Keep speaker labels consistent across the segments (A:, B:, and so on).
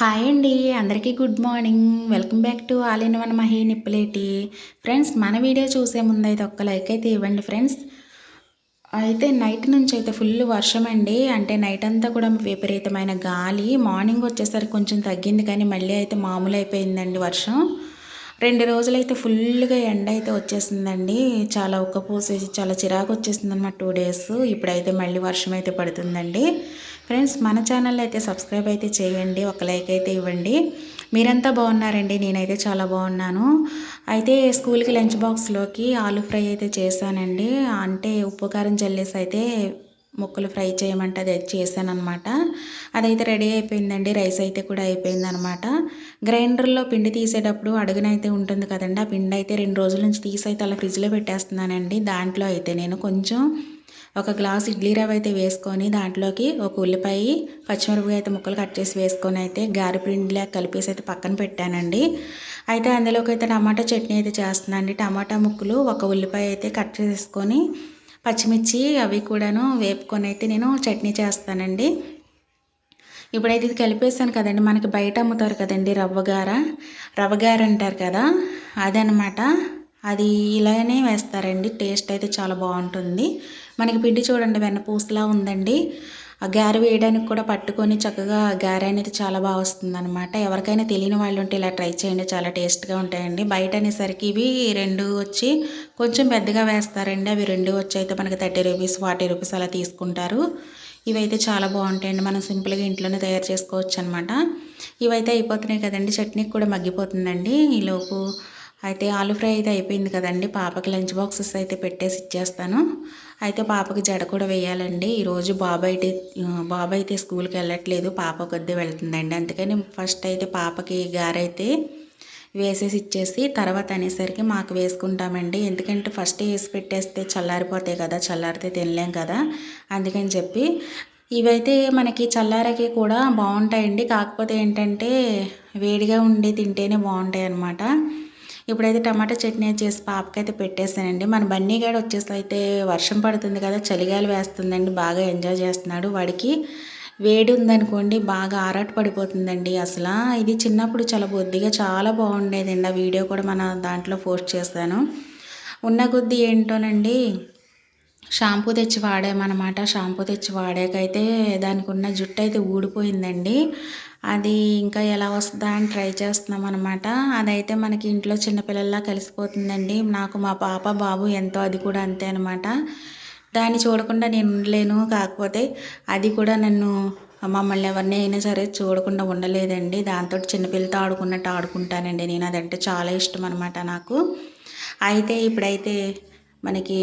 A: Hi అండి అందరికీ good morning. Welcome back to all in one Mahe Nippuleti. Friends మన video చూసే ముందు అయితే ఒక్క లైక్ అయితే ఇవ్వండి ఫ్రెండ్స్. అయితే నైట్ నుంచి అయితే ఫుల్ వర్షం అండి. అంటే నైట్ అంతా కూడా విపరీతమైన గాలి. మార్నింగ్ వచ్చేసరికి కొంచెం తగ్గింది కానీ మళ్ళీ అయితే మామూలు అయిపోయిందండి వర్షం. రెండు రోజులైతే ఫుల్గా ఎండ అయితే వచ్చేసిందండి. చాలా ఉక్కపోసేసి చాలా చిరాకు వచ్చేసింది అనమాట టూ డేస్. ఇప్పుడైతే మళ్ళీ వర్షం అయితే పడుతుందండి. ఫ్రెండ్స్ మన ఛానల్ అయితే సబ్స్క్రైబ్ అయితే చేయండి ఒక లైక్ అయితే ఇవ్వండి. మీరంతా బాగున్నారండి నేనైతే చాలా బాగున్నాను. అయితే స్కూల్కి లంచ్ బాక్స్లోకి ఆలు ఫ్రై అయితే చేశానండి. అంటే ఉప్పు కారం చల్లేసి అయితే ముక్కలు ఫ్రై చేయమంటే అది చేశాను అనమాట అదైతే రెడీ అయిపోయిందండి. రైస్ అయితే కూడా అయిపోయిందనమాట గ్రైండర్లో పిండి తీసేటప్పుడు అడుగునైతే ఉంటుంది కదండి. ఆ పిండి అయితే రెండు రోజుల నుంచి తీసి అయితే అలా ఫ్రిడ్జ్లో పెట్టేస్తున్నానండి. దాంట్లో అయితే నేను కొంచెం ఒక గ్లాస్ ఇడ్లీ రవ్వ అయితే వేసుకొని దాంట్లోకి ఒక ఉల్లిపాయ పచ్చిమిరపకాయ అయితే ముక్కలు కట్ చేసి వేసుకొని అయితే గారిపిండిలా కలిపేసి అయితే పక్కన పెట్టానండి. అయితే అందులోకి అయితే టమాటా చట్నీ అయితే చేస్తున్నానండి. టమాటా ముక్కలు ఒక ఉల్లిపాయ అయితే కట్ చేసుకొని పచ్చిమిర్చి అవి కూడాను వేపుకొని అయితే నేను చట్నీ చేస్తానండి. ఇప్పుడైతే ఇది కలిపేసాను కదండి. మనకి బయట అమ్ముతారు కదండి రవ్వగార రవ్వగార అంటారు కదా అదనమాట అది ఇలానే వేస్తారండి. టేస్ట్ అయితే చాలా బాగుంటుంది. మనకి పిండి చూడండి వెన్నపూసలా ఉందండి. ఆ గారె వేయడానికి కూడా పట్టుకొని చక్కగా గారె అనేది చాలా బాగా వస్తుంది అనమాట ఎవరికైనా తెలియని వాళ్ళు ఉంటే ఇలా ట్రై చేయండి. చాలా టేస్ట్గా ఉంటాయండి. బయట అనేసరికి ఇవి రెండు వచ్చి కొంచెం పెద్దగా వేస్తారండి. అవి రెండు వచ్చి అయితే మనకి థర్టీ రూపీస్ ఫార్టీ రూపీస్ అలా తీసుకుంటారు. ఇవైతే చాలా బాగుంటాయండి. మనం సింపుల్గా ఇంట్లోనే తయారు చేసుకోవచ్చు అనమాట ఇవైతే అయిపోతున్నాయి కదండి. చట్నీకి కూడా మగ్గిపోతుందండి. ఈలోపు అయితే ఆలు ఫ్రై అయితే అయిపోయింది కదండి. పాపకి లంచ్ బాక్సెస్ అయితే పెట్టేసి ఇచ్చేస్తాను. అయితే పాపకి జడ కూడా వేయాలండి. ఈరోజు బాబు అయితే బాబు అయితే స్కూల్కి వెళ్ళట్లేదు. పాప కొద్ది వెళ్తుందండి. అందుకని ఫస్ట్ అయితే పాపకి గారైతే వేసేసి ఇచ్చేసి తర్వాత అనేసరికి మాకు వేసుకుంటామండి. ఎందుకంటే ఫస్ట్ వేసి పెట్టేస్తే చల్లారిపోతాయి కదా చల్లారితే తినలేం కదా. అందుకని చెప్పి ఇవైతే మనకి చల్లారకి కూడా బాగుంటాయండి. కాకపోతే ఏంటంటే వేడిగా ఉండి తింటేనే బాగుంటాయి అన్నమాట ఇప్పుడైతే టమాటా చట్నీ చేసి పాపకైతే పెట్టేశానండి. మన బన్నీగాడు వచ్చేసి అయితే వర్షం పడుతుంది కదా చలిగాలి వేస్తుందండి బాగా ఎంజాయ్ చేస్తున్నాడు. వాడికి వేడి ఉందనుకోండి బాగా ఆరాట పడిపోతుందండి అసలు. ఇది చిన్నప్పుడు చాలా బొద్దిగా చాలా బాగుండేదండి. ఆ వీడియో కూడా మన దాంట్లో పోస్ట్ చేస్తాను ఉన్న కొద్దీ ఏంటోనండి షాంపూ తెచ్చి వాడామన్నమాట షాంపూ తెచ్చి వాడాకైతే దానికి ఉన్న జుట్టు అయితే ఊడిపోయిందండి. అది ఇంకా ఎలా వస్తుందా అని ట్రై చేస్తున్నాం అనమాట అదైతే మనకి ఇంట్లో చిన్నపిల్లల్లా కలిసిపోతుందండి. నాకు మా పాప బాబు ఎంతో అది కూడా అంతే అనమాట దాన్ని చూడకుండా నేను ఉండలేను. కాకపోతే అది కూడా నన్ను మమ్మల్ని ఎవరిని అయినా సరే చూడకుండా ఉండలేదండి. దాంతో చిన్నపిల్లతో ఆడుకున్నట్టు ఆడుకుంటానండి. నేను అదంటే చాలా ఇష్టం అనమాట నాకు. అయితే ఇప్పుడైతే మనకి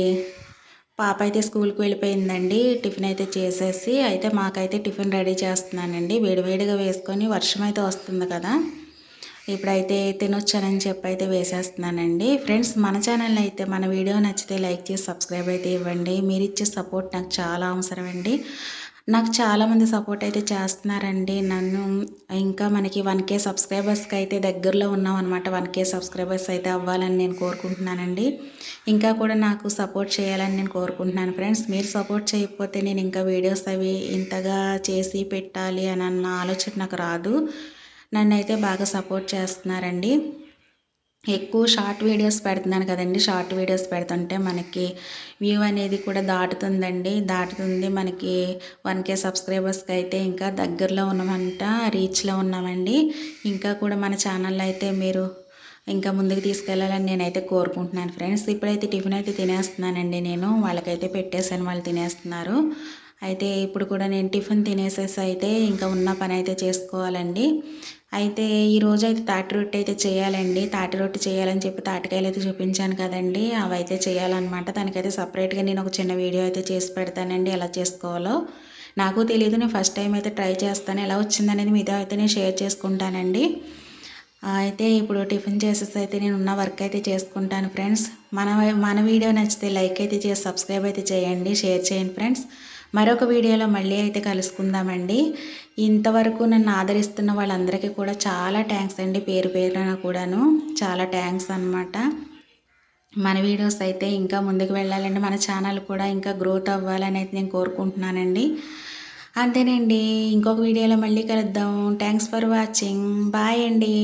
A: పాప అయితే స్కూల్కి వెళ్ళిపోయిందండి. టిఫిన్ అయితే చేసేసి అయితే మాకైతే టిఫిన్ రెడీ చేస్తున్నానండి. వేడివేడిగా వేసుకొని వర్షం అయితే వస్తుంది కదా. ఇప్పుడైతే తినొచ్చానని చెప్పి అయితే వేసేస్తున్నానండి. ఫ్రెండ్స్ మన ఛానల్ అయితే మన వీడియో నచ్చితే లైక్ చేసి సబ్స్క్రైబ్ అయితే ఇవ్వండి. మీరు ఇచ్చే సపోర్ట్ నాకు చాలా అవసరం అండి నాకు చాలామంది సపోర్ట్ అయితే చేస్తున్నారండి. నన్ను ఇంకా మనకి వన్ కే సబ్స్క్రైబర్స్కి అయితే దగ్గరలో ఉన్నాం అనమాట వన్ కే సబ్స్క్రైబర్స్ అయితే అవ్వాలని నేను కోరుకుంటున్నానండి. ఇంకా కూడా నాకు సపోర్ట్ చేయాలని నేను కోరుకుంటున్నాను ఫ్రెండ్స్. మీరు సపోర్ట్ చేయకపోతే నేను ఇంకా వీడియోస్ అవి ఇంతగా చేసి పెట్టాలి అని అన్న ఆలోచన నాకు రాదు. నన్ను అయితే బాగా సపోర్ట్ చేస్తున్నారండి. ఎక్కువ షార్ట్ వీడియోస్ పెడుతున్నాను కదండి. షార్ట్ వీడియోస్ పెడుతుంటే మనకి వ్యూ అనేది కూడా దాటుతుందండి. దాటుతుంది మనకి వన్ కే సబ్స్క్రైబర్స్కి అయితే ఇంకా దగ్గరలో ఉన్నామంట రీచ్లో ఉన్నామండి ఇంకా కూడా మన ఛానల్లో అయితే మీరు ఇంకా ముందుకు తీసుకెళ్ళాలని నేనైతే కోరుకుంటున్నాను ఫ్రెండ్స్. ఇప్పుడైతే టిఫిన్ అయితే తినేస్తున్నానండి నేను. వాళ్ళకైతే పెట్టేశాను వాళ్ళు తినేస్తున్నారు. అయితే ఇప్పుడు కూడా నేను టిఫిన్ తినేసేసి అయితే ఇంకా ఉన్న పని అయితే చేసుకోవాలండి. అయితే ఈరోజు అయితే తాటి రొట్టె అయితే చేయాలండి. తాటి రొట్టె చేయాలని చెప్పి తాటికాయలు అయితే చూపించాను కదండి. అవి అయితే చేయాలన్నమాట. దానికైతే సపరేట్గా నేను ఒక చిన్న వీడియో అయితే చేసి పెడతానండి. ఎలా చేసుకోవాలో. నాకు తెలియదు నేను ఫస్ట్ టైం అయితే ట్రై చేస్తాను. ఎలా వచ్చిందనేది మీతో అయితే నేను షేర్ చేసుకుంటానండి. అయితే ఇప్పుడు టిఫిన్ చేసేసి అయితే నేను ఉన్న వర్క్ అయితే చేసుకుంటాను ఫ్రెండ్స్. మన మన వీడియో నచ్చితే లైక్ అయితే చేసి సబ్స్క్రైబ్ అయితే చేయండి. షేర్ చేయండి ఫ్రెండ్స్. మరొక వీడియోలో మళ్ళీ అయితే కలుసుకుందామండి. ఇంతవరకు నన్ను ఆదరిస్తున్న వాళ్ళందరికీ కూడా చాలా థ్యాంక్స్ అండి పేరు పేరున కూడాను. చాలా థ్యాంక్స్ అనమాట మన వీడియోస్ అయితే ఇంకా ముందుకు వెళ్ళాలండి. మన ఛానల్ కూడా ఇంకా గ్రోత్ అవ్వాలని అయితే నేను కోరుకుంటున్నానండి. అంతేనండి. ఇంకొక వీడియోలో మళ్ళీ కలుద్దాం. Thanks for watching. బాయ్ అండి.